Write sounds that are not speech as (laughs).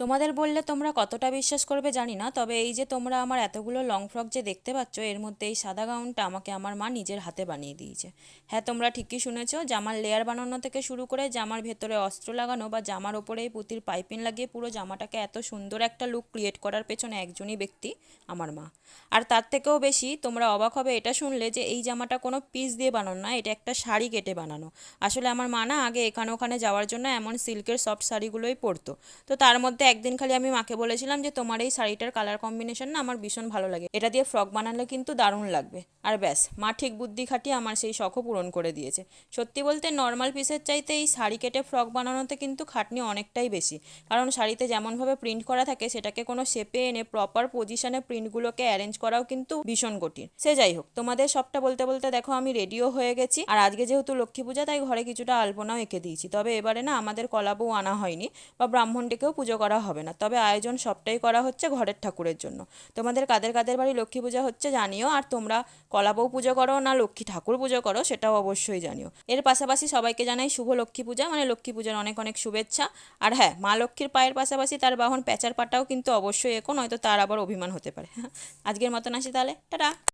তোমাদের বললে তোমরা কতটা বিশ্বাস করবে জানি না, তবে এই যে তোমরা আমার এতগুলো লং ফ্রক যে দেখতে পাচ্ছ, এর মধ্যে এই সাদা গাউনটা আমাকে আমার মা নিজের হাতে বানিয়ে দিয়েছে। হ্যাঁ তোমরা ঠিকই শুনেছো জামার লেয়ার বানানো থেকে শুরু করে জামার ভেতরে অস্ত্র লাগানো বা জামার ওপরে পুঁতির পাইপিং লাগিয়ে পুরো জামাটাকে এত সুন্দর একটা লুক ক্রিয়েট করার পেছনে একজনই ব্যক্তি আমার মা। আর তার থেকেও বেশি তোমরা অবাক হবে এটা শুনলে যে এই জামাটা কোনো পিস দিয়ে বানানো না, এটা একটা শাড়ি কেটে বানানো। আসলে আমার মা না আগে এখানে ওখানে যাওয়ার জন্য এমন সিল্কের সফট শাড়িগুলোই পরতো। তো তার মধ্যে একদিন খালি আমি মাকে বলেছিলাম যে, তোমার এই শাড়িটার কালার কম্বিনেশন না আমার ভীষণ ভালো লাগে। এটা দিয়ে ফ্রক বানালে কিন্তু দারুণ লাগবে। আর ব্যাস, মা ঠিক বুদ্ধি খাটিয়ে আমার সেই শখও পূরণ করে দিয়েছে। সত্যি বলতে নর্মাল পিসের চাইতে এই শাড়ি কেটে ফ্রক বানানোতে কিন্তু খাটনি অনেকটাই বেশি। কারণ শাড়িতে যেমনভাবে প্রিন্ট করা থাকে, সেটাকে কোনো শেপে এনে প্রপার পজিশনে প্রিন্টগুলোকে অ্যারেঞ্জ করাও কিন্তু ভীষণ কঠিন। সে যাই হোক, তোমাদের সবটা বলতে বলতে দেখো, আমি রেডিও হয়ে গেছি। আর আজকে যেহেতু লক্ষ্মী পূজা, তাই ঘরে কিছুটা আলপনাও এঁকে দিয়েছি। তবে এবারে না, আমাদের কলাবউ আনা হয়নি বা ব্রাহ্মণটিকেও পুজো করা হবে না। তবে আয়োজন সবটাই করা হচ্ছে ঘরের ঠাকুরের জন্য। তোমাদের কাদের কাদের বাড়ি লক্ষ্মী পূজা হচ্ছে জানিও, আর তোমরা কলাবউ পুজো করো না লক্ষ্মী ঠাকুর পুজো করো সেটাও অবশ্যই জানিও। এর পাশাপাশি সবাইকে জানাই শুভ লক্ষ্মী পূজা মানে লক্ষ্মী পূজার অনেক অনেক শুভেচ্ছা। আর হ্যাঁ মা লক্ষ্মীর পায়ের পাশাপাশি তার বাহন প্যাচার পাটাও কিন্তু অবশ্যই একো, নয়তো তার আবার অভিমান হতে পারে। (laughs) আজকের মতন আসি তাহলে। টাটা!